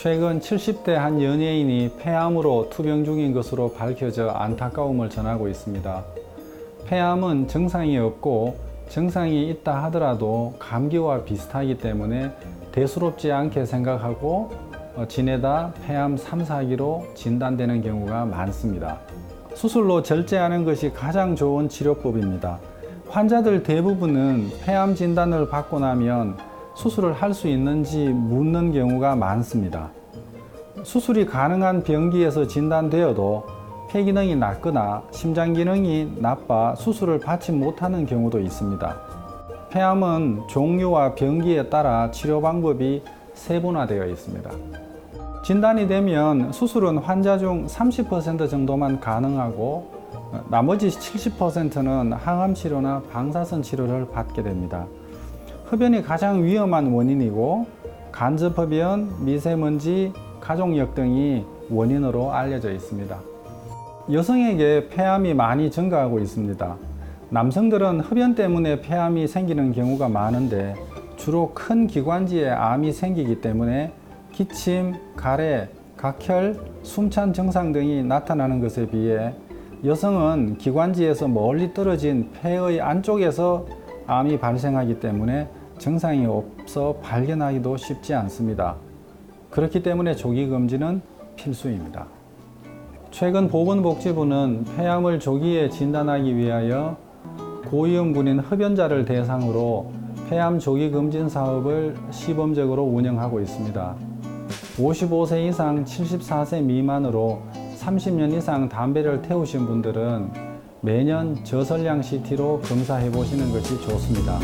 최근 70대 한 연예인이 폐암으로 투병 중인 것으로 밝혀져 안타까움을 전하고 있습니다. 폐암은 증상이 없고 증상이 있다 하더라도 감기와 비슷하기 때문에 대수롭지 않게 생각하고 어, 지내다 폐암 3, 4기로 진단되는 경우가 많습니다. 수술로 절제하는 것이 가장 좋은 치료법입니다. 환자들 대부분은 폐암 진단을 받고 나면 수술을 할 수 있는지 묻는 경우가 많습니다. 수술이 가능한 병기에서 진단되어도 폐 기능이 낮거나 심장 기능이 나빠 수술을 받지 못하는 경우도 있습니다. 폐암은 종류와 병기에 따라 치료 방법이 세분화되어 있습니다. 진단이 되면 수술은 환자 중 30% 정도만 가능하고 어, 나머지 70%는 항암 치료나 방사선 치료를 받게 됩니다. 흡연이 가장 위험한 원인이고 간접흡연, 미세먼지, 가족력 등이 원인으로 알려져 있습니다. 여성에게 폐암이 많이 증가하고 있습니다. 남성들은 흡연 때문에 폐암이 생기는 경우가 많은데 주로 큰 기관지에 암이 생기기 때문에 기침, 가래, 각혈, 숨찬 증상 등이 나타나는 것에 비해 여성은 기관지에서 멀리 떨어진 폐의 안쪽에서 암이 발생하기 때문에 증상이 없어 발견하기도 쉽지 않습니다. 그렇기 때문에 조기 검진은 필수입니다. 최근 보건복지부는 폐암을 조기에 진단하기 위하여 고위험군인 흡연자를 대상으로 폐암 조기 검진 사업을 시범적으로 운영하고 있습니다. 55세 이상 74세 미만으로 30년 이상 담배를 태우신 분들은 매년 저설량 CT로 검사해 보시는 것이 좋습니다.